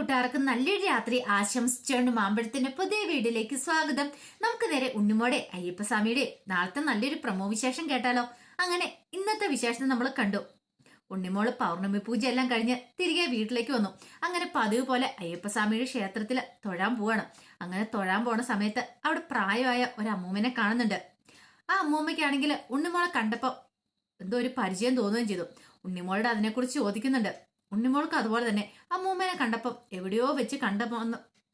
കൂട്ടുകാർക്ക് നല്ലൊരു രാത്രി ആശംസിച്ചുകൊണ്ട് മാമ്പഴത്തിന്റെ പുതിയ വീഡിയോയിലേക്ക് സ്വാഗതം. നമുക്ക് നേരെ ഉണ്ണിമോടെ അയ്യപ്പസ്വാമിയുടെ നാളത്തെ നല്ലൊരു പ്രമോ വിശേഷം കേട്ടാലോ? അങ്ങനെ ഇന്നത്തെ വിശേഷം നമ്മൾ കണ്ടു. ഉണ്ണിമോൾ പൗർണമി പൂജ എല്ലാം കഴിഞ്ഞ് തിരികെ വീട്ടിലേക്ക് വന്നു. അങ്ങനെ പതിവ് പോലെ അയ്യപ്പസ്വാമിയുടെ ക്ഷേത്രത്തിൽ തൊഴാൻ പോവാണ്. അങ്ങനെ തൊഴാൻ പോണ സമയത്ത് അവിടെ പ്രായമായ ഒരു അമ്മൂമ്മനെ കാണുന്നുണ്ട്. ആ അമ്മൂമ്മയ്ക്കാണെങ്കിൽ ഉണ്ണിമോളെ കണ്ടപ്പോൾ എന്തോ ഒരു പരിചയം തോന്നുകയും ചെയ്തു. ഉണ്ണിമോളുടെ അതിനെക്കുറിച്ച് ചോദിക്കുന്നുണ്ട്. ഉണ്ണിമോൾക്ക് അതുപോലെ തന്നെ. അമ്മൂമ്മനെ കണ്ടപ്പം എവിടെയോ വെച്ച് കണ്ട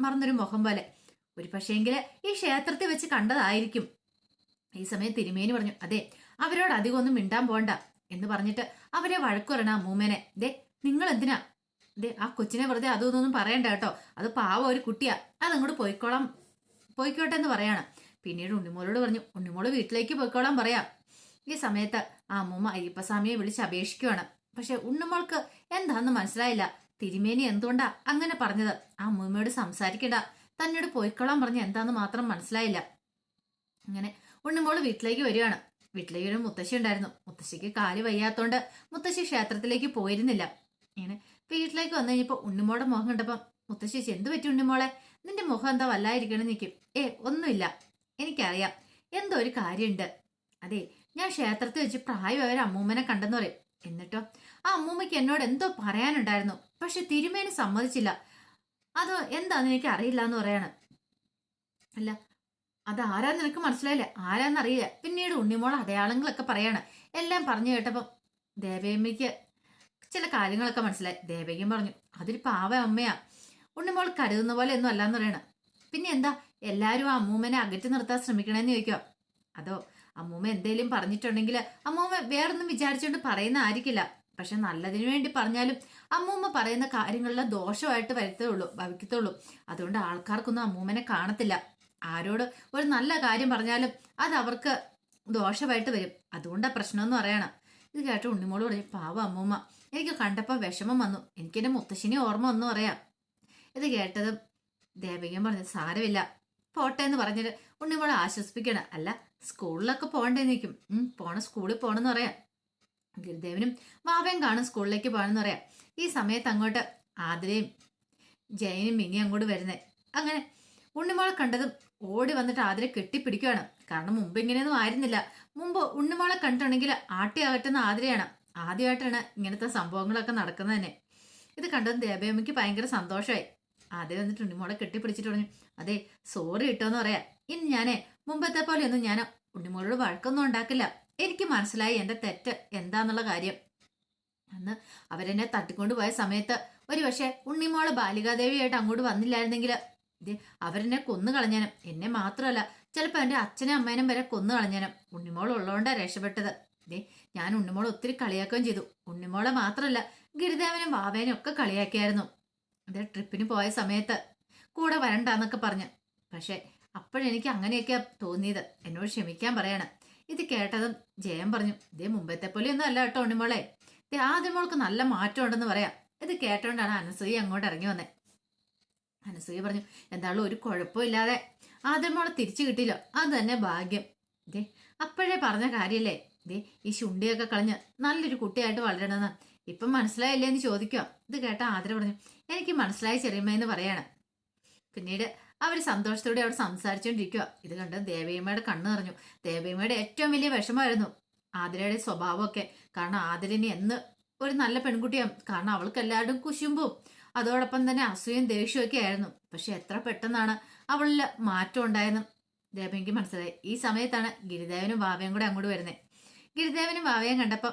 മറന്നൊരു മുഖം പോലെ. ഒരു പക്ഷേങ്കിൽ ഈ ക്ഷേത്രത്തിൽ വെച്ച് കണ്ടതായിരിക്കും. ഈ സമയം തിരുമേനി പറഞ്ഞു അതെ അവരോട് അധികം ഒന്നും മിണ്ടാൻ പോണ്ട എന്ന് പറഞ്ഞിട്ട് അവരെ വഴക്കുറണ അമ്മൂമ്മേനെ ദേ നിങ്ങൾ എന്തിനാ ദേ ആ കൊച്ചിനെ വെറുതെ അതും ഇതൊന്നും പറയണ്ട കേട്ടോ. അത് പാവ ഒരു കുട്ടിയാ. അതങ്ങോട്ട് പോയിക്കോളാം പോയിക്കോട്ടെ എന്ന് പറയാണ്. പിന്നീട് ഉണ്ണിമോളോട് പറഞ്ഞു ഉണ്ണിമോൾ വീട്ടിലേക്ക് പോയിക്കോളാൻ പറയാം. ഈ സമയത്ത് ആ അമ്മൂമ്മ അയ്യപ്പസ്വാമിയെ വിളിച്ച് അപേക്ഷിക്കുവാണ്. പക്ഷെ ഉണ്ണുമോൾക്ക് എന്താന്ന് മനസ്സിലായില്ല. തിരുമേനി എന്തുകൊണ്ടാ അങ്ങനെ പറഞ്ഞത്? ആ അമ്മൂമ്മയോട് സംസാരിക്കണ്ട. തന്നോട് പോയിക്കൊള്ളാൻ പറഞ്ഞ എന്താന്ന് മാത്രം മനസ്സിലായില്ല. അങ്ങനെ ഉണ്ണുമോൾ വീട്ടിലേക്ക് വരികയാണ്. വീട്ടിലേക്ക് ഒരു മുത്തശ്ശി ഉണ്ടായിരുന്നു. മുത്തശ്ശിക്ക് കാൽ വയ്യാത്തോണ്ട് മുത്തശ്ശി ക്ഷേത്രത്തിലേക്ക് പോയിരുന്നില്ല. ഇങ്ങനെ വീട്ടിലേക്ക് വന്നു കഴിഞ്ഞപ്പോ ഉണ്ണിമോളുടെ മുഖം കണ്ടപ്പം മുത്തശ്ശി എന്ത് പറ്റി ഉണ്ണിമോളെ? നിന്റെ മുഖം എന്താ വല്ലായിരിക്കണം? നിൽക്കും ഏ ഒന്നുമില്ല. എനിക്കറിയാം. എന്തോ ഒരു കാര്യമുണ്ട്. അതെ ഞാൻ ക്ഷേത്രത്തിൽ വെച്ച് പ്രായമായ അമ്മൂമ്മനെ കണ്ടെന്ന് പറയും. എന്നിട്ടോ ആ അമ്മൂമ്മയ്ക്ക് എന്നോട് എന്തോ പറയാനുണ്ടായിരുന്നു. പക്ഷെ തിരുമേനി സമ്മതിച്ചില്ല. അത് എന്താന്ന് എനിക്ക് അറിയില്ല എന്ന് പറയാണ്. അല്ല അത് ആരാന്ന് നിനക്ക് മനസ്സിലായില്ല? ആരാന്നറിയില്ല പിന്നീട് ഉണ്ണിമോൾ അടയാളങ്ങളൊക്കെ പറയാണ്. എല്ലാം പറഞ്ഞു കേട്ടപ്പം ദേവയമ്മയ്ക്ക് ചില കാര്യങ്ങളൊക്കെ മനസ്സിലായി. ദേവയ്ക്കും പറഞ്ഞു അതൊരു പാവ അമ്മയാ. ഉണ്ണിമോൾ കരുതുന്ന പോലെ ഒന്നും അല്ലാന്ന് പറയണ. പിന്നെ എന്താ? എല്ലാരും ആ അമ്മൂമ്മനെ അകറ്റി നിർത്താൻ ശ്രമിക്കണമെന്ന് ചോദിക്കുക അതോ അമ്മൂമ്മ എന്തേലും പറഞ്ഞിട്ടുണ്ടെങ്കിൽ അമ്മൂമ്മ വേറൊന്നും വിചാരിച്ചുകൊണ്ട് പറയുന്ന ആയിരിക്കില്ല. പക്ഷെ നല്ലതിന് വേണ്ടി പറഞ്ഞാലും അമ്മൂമ്മ പറയുന്ന കാര്യങ്ങളിൽ ദോഷമായിട്ട് വരുത്തുള്ളൂ ഭവിക്കത്തുള്ളൂ. അതുകൊണ്ട് ആൾക്കാർക്കൊന്നും അമ്മൂമ്മനെ കാണത്തില്ല. ആരോട് ഒരു നല്ല കാര്യം പറഞ്ഞാലും അത് അവർക്ക് ദോഷമായിട്ട് വരും. അതുകൊണ്ടാ പ്രശ്നമെന്ന് പറയണം. ഇത് കേട്ട ഉണ്ണിമോൾ പറഞ്ഞു പാവ അമ്മൂമ്മ എനിക്ക് കണ്ടപ്പോൾ വിഷമം വന്നു. എനിക്ക് എന്റെ മുത്തശ്ശിനെ ഓർമ്മ വന്നു പറയാം. ഇത് കേട്ടതും ദേവികം പറഞ്ഞു സാരമില്ല പോട്ടെ എന്ന് പറഞ്ഞിട്ട് ഉണ്ണിമോളെ ആശ്വസിപ്പിക്കണം. അല്ല സ്കൂളിലൊക്കെ പോകണ്ടേ നിൽക്കും പോണ സ്കൂളിൽ പോകണമെന്ന് പറയാം. ഗുരുദേവനും മാവയും കാണും സ്കൂളിലേക്ക് പോകണമെന്ന് പറയാം. ഈ സമയത്ത് അങ്ങോട്ട് ആതിരയും ജയനും മിനി അങ്ങോട്ട് വരുന്നേ. അങ്ങനെ ഉണ്ണിമോളെ കണ്ടതും ഓടി വന്നിട്ട് ആതിരെ കെട്ടിപ്പിടിക്കുകയാണ്. കാരണം മുമ്പ് ഇങ്ങനെയൊന്നും ആയിരുന്നില്ല. മുമ്പ് ഉണ്ണിമോളെ കണ്ടിട്ടുണ്ടെങ്കിൽ ആട്ടി അകറ്റുന്ന ആതിരയാണ്. ആദ്യമായിട്ടാണ് ഇങ്ങനത്തെ സംഭവങ്ങളൊക്കെ നടക്കുന്നത് തന്നെ. ഇത് കണ്ടതും ദേവയമ്മയ്ക്ക് ഭയങ്കര സന്തോഷമായി. ആദ്യം വന്നിട്ട് ഉണ്ണിമോളെ കെട്ടിപ്പിടിച്ചിട്ട് പറഞ്ഞു അതെ സോറി കിട്ടുമെന്ന് പറയാം. ഇനി ഞാനേ മുമ്പത്തെ പോലെ ഒന്നും ഞാൻ ഉണ്ണിമോളോട് വഴക്കൊന്നും ഉണ്ടാക്കില്ല. എനിക്ക് മനസ്സിലായി എന്റെ തെറ്റ് എന്താന്നുള്ള കാര്യം. അന്ന് അവരെന്നെ തട്ടിക്കൊണ്ട് പോയ സമയത്ത് ഒരു പക്ഷേ ഉണ്ണിമോൾ ബാലികാദേവിയായിട്ട് അങ്ങോട്ട് വന്നില്ലായിരുന്നെങ്കിൽ അവരെന്നെ കൊന്നു കളഞ്ഞാനും. എന്നെ മാത്രമല്ല ചിലപ്പോൾ എന്റെ അച്ഛനും അമ്മേനും വരെ കൊന്നു കളഞ്ഞാനും. ഉണ്ണിമോൾ ഉള്ളതുകൊണ്ടാണ് രക്ഷപ്പെട്ടത്. ദേ ഞാൻ ഉണ്ണിമോൾ ഒത്തിരി കളിയാക്കുകയും ചെയ്തു. ഉണ്ണിമോളെ മാത്രമല്ല ഗിരിദേവനും വാവേനും ഒക്കെ കളിയാക്കിയായിരുന്നു. അതെ ട്രിപ്പിന് പോയ സമയത്ത് കൂടെ വരണ്ടെന്നൊക്കെ പറഞ്ഞ്. പക്ഷെ അപ്പോഴെനിക്ക് അങ്ങനെയൊക്കെയാണ് തോന്നിയത്. എന്നോട് ക്ഷമിക്കാൻ പറയാണ്. ഇത് കേട്ടതും ജയൻ പറഞ്ഞു ഇതേ മുമ്പത്തെ പോലെ ഒന്നും അല്ല കേട്ടോ ഉണ്ണിമോളെ. ഇതേ ആദ്യം മോൾക്ക് നല്ല മാറ്റമുണ്ടെന്ന് പറയാം. ഇത് കേട്ടോണ്ടാണ് അനസൂയ അങ്ങോട്ട് ഇറങ്ങി വന്നേ. അനസൂയ പറഞ്ഞു എന്തായാലും ഒരു കുഴപ്പമില്ലാതെ ആദ്യം മോളെ തിരിച്ചു കിട്ടിയില്ല. അത് തന്നെ ഭാഗ്യം. ഇതേ അപ്പോഴേ പറഞ്ഞ കാര്യല്ലേ? ഇതേ ഈ ശുണ്ടിയൊക്കെ കളഞ്ഞ് നല്ലൊരു കുട്ടിയായിട്ട് വളരണമെന്ന്. ഇപ്പം മനസ്സിലായില്ലേ എന്ന് ചോദിക്കുക ഇത് കേട്ട ആദര പറഞ്ഞു എനിക്ക് മനസ്സിലായി ചെറിയമ്മയെന്ന് പറയാണ്. പിന്നീട് അവർ സന്തോഷത്തോടെ അവിടെ സംസാരിച്ചുകൊണ്ടിരിക്കുക ഇത് കണ്ട് ദേവയമ്മയുടെ കണ്ണു നിറഞ്ഞു. ദേവയമ്മയുടെ ഏറ്റവും വലിയ വിഷമമായിരുന്നു ആതിരയുടെ സ്വഭാവമൊക്കെ. കാരണം ആതിരനെ എന്ന് ഒരു നല്ല പെൺകുട്ടിയാണ്. കാരണം അവൾക്ക് എല്ലാവരും കുശുമ്പും അതോടൊപ്പം തന്നെ അസൂയും ദേഷ്യവും ഒക്കെ ആയിരുന്നു. പക്ഷെ എത്ര പെട്ടെന്നാണ് അവളിൽ മാറ്റം ഉണ്ടായെന്നും ദേവയ്ക്ക് മനസ്സിലായി. ഈ സമയത്താണ് ഗിരിദേവനും വാവയും കൂടെ അങ്ങോട്ട് വരുന്നത് ഗിരിദേവനും വാവയും കണ്ടപ്പോൾ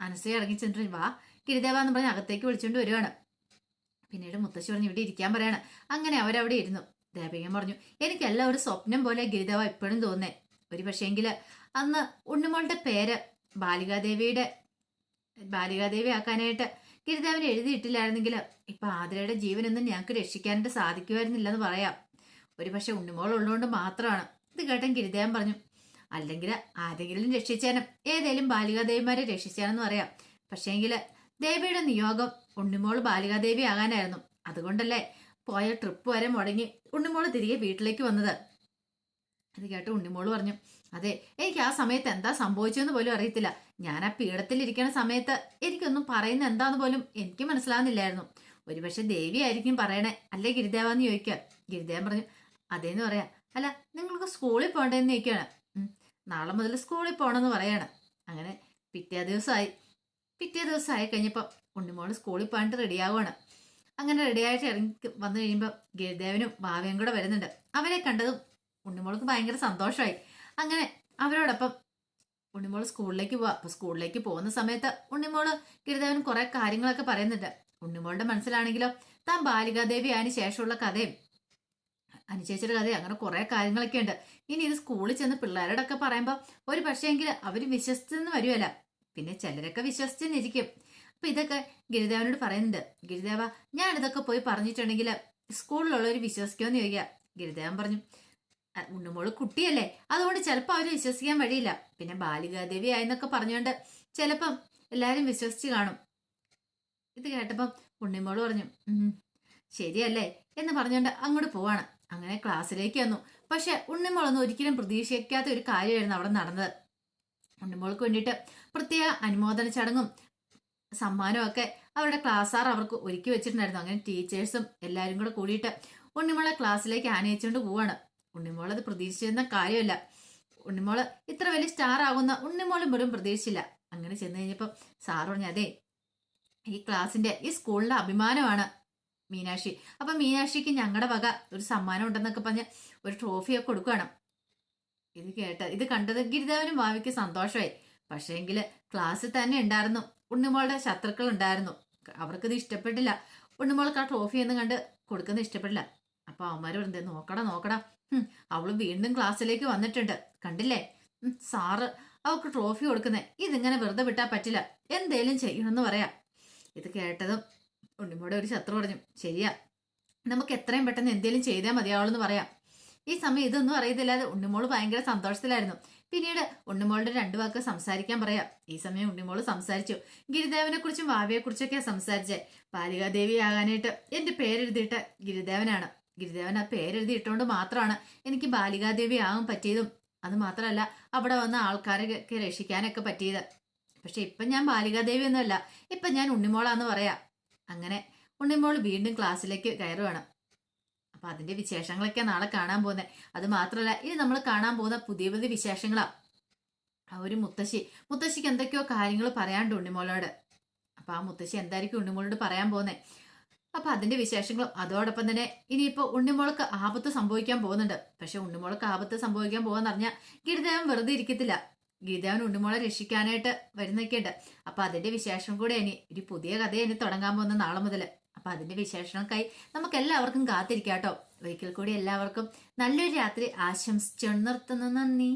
അനസൂയ ഇറങ്ങി ചെന്നിട്ട് വാ ഗിരിദേവ എന്ന് പറഞ്ഞ് അകത്തേക്ക് വിളിച്ചുകൊണ്ട് വരുവാണ്. പിന്നീട് മുത്തശ്ശി പറഞ്ഞു ഇവിടെ ഇരിക്കാൻ പറയാണ്. അങ്ങനെ അവരവിടെ ഇരുന്നു. ദേവികം പറഞ്ഞു എനിക്കല്ല ഒരു സ്വപ്നം പോലെ ഗിരിദേവ ഇപ്പോഴും തോന്നേ ഒരു പക്ഷേങ്കിൽ അന്ന് ഉണ്ണുമോളുടെ പേര് ബാലികാദേവിയുടെ ബാലികാദേവി ആക്കാനായിട്ട് ഗിരിദേവൻ എഴുതിയിട്ടില്ലായിരുന്നെങ്കിൽ ഇപ്പൊ ആതിരയുടെ ജീവനൊന്നും ഞങ്ങൾക്ക് രക്ഷിക്കാനായിട്ട് സാധിക്കുമായിരുന്നില്ല എന്ന് പറയാം. ഒരു പക്ഷെ ഉണ്ണുമോൾ ഉള്ളതുകൊണ്ട് മാത്രമാണ് ഇത് കേട്ടൻ ഗിരിദേവൻ പറഞ്ഞു അല്ലെങ്കിൽ ആരെങ്കിലും രക്ഷിച്ചാനും. ഏതേലും ബാലികാദേവിമാരെ രക്ഷിച്ചാനെന്ന് പറയാം. പക്ഷേങ്കിൽ ദേവിയുടെ നിയോഗം ഉണ്ണിമോൾ ബാലികാദേവി ആകാനായിരുന്നു. അതുകൊണ്ടല്ലേ പോയ ട്രിപ്പ് വരെ മുടങ്ങി ഉണ്ണിമോൾ തിരികെ വീട്ടിലേക്ക് വന്നത്. അത് കേട്ട് ഉണ്ണിമോൾ പറഞ്ഞു അതെ എനിക്ക് ആ സമയത്ത് എന്താ സംഭവിച്ചതെന്ന് പോലും അറിയത്തില്ല. ഞാൻ ആ പീഠത്തിലിരിക്കുന്ന സമയത്ത് എനിക്കൊന്നും പറയുന്ന എന്താന്ന് പോലും എനിക്ക് മനസ്സിലാകുന്നില്ലായിരുന്നു ഒരുപക്ഷെ ദേവി ആയിരിക്കും പറയണേ അല്ലേ ഗിരിദേവാന്ന് ചോദിക്കുക. ഗിരിദേവൻ പറഞ്ഞു അതേന്ന് പറയാ. അല്ല നിങ്ങൾക്ക് സ്കൂളിൽ പോകണ്ടെന്ന് ചോദിക്കുകയാണ്. നാളെ മുതൽ സ്കൂളിൽ പോകണമെന്ന് പറയാണ്. അങ്ങനെ പിറ്റേ ദിവസമായി. പിറ്റേ ദിവസം ആയി കഴിഞ്ഞപ്പോൾ ഉണ്ണിമോൾ സ്കൂളിൽ പോയിട്ട് റെഡിയാവുകയാണ് അങ്ങനെ റെഡിയായിട്ട് ഇറങ്ങി വന്നു കഴിയുമ്പോൾ ഗിരിദേവനും ഭാവയും കൂടെ വരുന്നുണ്ട്. അവരെ കണ്ടതും ഉണ്ണിമോൾക്ക് ഭയങ്കര സന്തോഷമായി അങ്ങനെ അവരോടൊപ്പം ഉണ്ണിമോൾ സ്കൂളിലേക്ക് പോവാ. അപ്പോൾ സ്കൂളിലേക്ക് പോകുന്ന സമയത്ത് ഉണ്ണിമോൾ ഗിരിദേവൻ കുറേ കാര്യങ്ങളൊക്കെ പറയുന്നുണ്ട്. ഉണ്ണിമോളുടെ മനസ്സിലാണെങ്കിലോ താൻ ബാലികാദേവി അതിന് ശേഷമുള്ള കഥയും അനുചേച്ചിയുടെ കഥയും അങ്ങനെ കുറേ കാര്യങ്ങളൊക്കെ ഉണ്ട് ഇനി ഇത് സ്കൂളിൽ ചെന്ന് പിള്ളേരോടൊക്കെ പറയുമ്പോൾ ഒരു പക്ഷേങ്കിൽ അവർ വിശ്വസിച്ചെന്ന് വരുമല്ല പിന്നെ ചിലരൊക്കെ വിശ്വസിച്ചെന്നിരിക്കും അപ്പൊ ഇതൊക്കെ ഗിരിദേവനോട് പറയുന്നുണ്ട്. ഗിരിദേവ ഞാൻ ഇതൊക്കെ പോയി പറഞ്ഞിട്ടുണ്ടെങ്കിൽ സ്കൂളിലുള്ളവർ വിശ്വസിക്കുമെന്ന് ചോദിക്കുക. ഗിരിദേവൻ പറഞ്ഞു "അ, ഉണ്ണുമോൾ കുട്ടിയല്ലേ. അതുകൊണ്ട് ചിലപ്പോൾ അവർ വിശ്വസിക്കാൻ വഴിയില്ല. പിന്നെ ബാലികാദേവി ആയെന്നൊക്കെ പറഞ്ഞുകൊണ്ട് ചിലപ്പം എല്ലാവരും വിശ്വസിച്ച് കാണും. ഇത് കേട്ടപ്പം ഉണ്ണിമോൾ പറഞ്ഞു "ഉം, ശരിയല്ലേ എന്ന് പറഞ്ഞുകൊണ്ട് അങ്ങോട്ട് പോവാണ്. അങ്ങനെ ക്ലാസ്സിലേക്ക് വന്നു. പക്ഷെ ഉണ്ണിമോളൊന്നും ഒരിക്കലും പ്രതീക്ഷിക്കാത്ത ഒരു കാര്യമായിരുന്നു അവിടെ നടന്നത്. ഉണ്ണിമോൾക്ക് വേണ്ടിയിട്ട് പ്രത്യേക അനുമോദന ചടങ്ങും സമ്മാനവും ഒക്കെ അവരുടെ ക്ലാസ്സാർ അവർക്ക് ഒരുക്കി വെച്ചിട്ടുണ്ടായിരുന്നു. അങ്ങനെ ടീച്ചേഴ്സും എല്ലാവരും കൂടെ കൂടിയിട്ട് ഉണ്ണിമോളെ ക്ലാസ്സിലേക്ക് ആനയിച്ചുകൊണ്ട് പോവാണ്. ഉണ്ണിമോൾ അത് പ്രതീക്ഷിച്ചിരുന്ന കാര്യമല്ല. ഉണ്ണിമോൾ ഇത്ര വലിയ സ്റ്റാർ ആകുന്ന ഉണ്ണിമോളും വെറും പ്രതീക്ഷിച്ചില്ല. അങ്ങനെ ചെന്ന് കഴിഞ്ഞപ്പോൾ സാർ പറഞ്ഞു അതെ ഈ ക്ലാസ്സിന്റെ ഈ സ്കൂളിന്റെ അഭിമാനമാണ് മീനാക്ഷി. അപ്പൊ മീനാക്ഷിക്ക് ഞങ്ങളുടെ വക ഒരു സമ്മാനം ഉണ്ടെന്നൊക്കെ പറഞ്ഞ് ഒരു ട്രോഫിയൊക്കെ കൊടുക്കുകയാണ്. ഇത് കേട്ട ഇത് കണ്ടത് ഗിരിദേവനും ഭാവിക്ക് സന്തോഷമായി. പക്ഷേങ്കിൽ ക്ലാസ്സിൽ തന്നെ ഉണ്ടായിരുന്നു. ഉണ്ണിമോളുടെ ശത്രുക്കൾ ഉണ്ടായിരുന്നു. അവർക്കിത് ഇഷ്ടപ്പെട്ടില്ല. ഉണ്ണിമോൾക്ക് ആ ട്രോഫി എന്ന് കണ്ട് കൊടുക്കുന്നത് ഇഷ്ടപ്പെട്ടില്ല. അപ്പൊ അവന്മാര് പറഞ്ഞത് നോക്കടാ നോക്കടാ. അവളും വീണ്ടും ക്ലാസ്സിലേക്ക് വന്നിട്ടുണ്ട്. കണ്ടില്ലേ? സാറ് അവൾക്ക് ട്രോഫി കൊടുക്കുന്നേ. ഇതിങ്ങനെ വെറുതെ വിട്ടാ പറ്റില്ല. എന്തേലും ചെയ്യണമെന്ന് പറയാം. ഇത് കേട്ടതും ഉണ്ണിമോടെ ഒരു ശത്രു പറഞ്ഞു. ശരിയാ. നമുക്ക് എത്രയും പെട്ടെന്ന് എന്തേലും ചെയ്താൽ മതിയാവുള്ളൂ എന്ന് പറയാം. ഈ സമയം ഇതൊന്നും അറിയത്തില്ലാതെ ഉണ്ണിമോൾ ഭയങ്കര സന്തോഷത്തിലായിരുന്നു. പിന്നീട് ഉണ്ണിമോളുടെ രണ്ടു വാക്ക് സംസാരിക്കാൻ പറയാം. ഈ സമയം ഉണ്ണിമോൾ സംസാരിച്ചു. ഗിരിദേവനെ കുറിച്ചും വാവിയെ കുറിച്ചൊക്കെ സംസാരിച്ചേ. ബാലികാദേവി ആകാനായിട്ട് എന്റെ പേരെഴുതിയിട്ട് ഗിരിദേവനാണ്. ഗിരിദേവൻ ആ പേരെഴുതിയിട്ടുകൊണ്ട് മാത്രമാണ് എനിക്ക് ബാലികാദേവി ആകാൻ പറ്റിയതും. അത് മാത്രമല്ല അവിടെ വന്ന ആൾക്കാരെ രക്ഷിക്കാനൊക്കെ പറ്റിയത്. പക്ഷെ ഇപ്പൊ ഞാൻ ബാലികാദേവി ഒന്നുമല്ല. ഇപ്പൊ ഞാൻ ഉണ്ണിമോളാന്ന് പറയാം. അങ്ങനെ ഉണ്ണിമോൾ വീണ്ടും ക്ലാസ്സിലേക്ക് കയറുവാണ്. അപ്പൊ അതിന്റെ വിശേഷങ്ങളൊക്കെ നാളെ കാണാൻ പോകുന്നത് അത് മാത്രമല്ല ഇനി നമ്മൾ കാണാൻ പോകുന്ന പുതിയ പുതിയ വിശേഷങ്ങളാ. ആ ഒരു മുത്തശ്ശി മുത്തശ്ശിക്ക് എന്തൊക്കെയോ കാര്യങ്ങൾ പറയാണ്ട് ഉണ്ണിമോളോട്. അപ്പൊ ആ മുത്തശ്ശി എന്തായിരിക്കും ഉണ്ണിമോളോട് പറയാൻ പോകുന്നത് അപ്പൊ അതിന്റെ വിശേഷങ്ങളും അതോടൊപ്പം തന്നെ ഇനിയിപ്പോ ഉണ്ണിമോൾക്ക് ആപത്ത് സംഭവിക്കാൻ പോകുന്നുണ്ട്. പക്ഷെ ഉണ്ണിമോൾക്ക് ആപത്ത് സംഭവിക്കാൻ പോകാന്ന് പറഞ്ഞാൽ ഗിരിദേവൻ വെറുതെ ഇരിക്കത്തില്ല. ഗിരിദേവൻ ഉണ്ണിമോളെ രക്ഷിക്കാനായിട്ട് വരുന്നൊക്കെയുണ്ട്. അപ്പൊ അതിന്റെ വിശേഷം കൂടെ ഇനി ഒരു പുതിയ കഥ ഇനി തുടങ്ങാൻ പോകുന്ന നാളെ മുതൽ അപ്പൊ അതിന്റെ വിശേഷങ്ങൾക്കായി നമുക്ക് എല്ലാവർക്കും കാത്തിരിക്കാം കേട്ടോ ഒരിക്കൽ കൂടി എല്ലാവർക്കും നല്ലൊരു രാത്രി ആശംസിച്ചു നിർത്തുന്നു നന്ദി.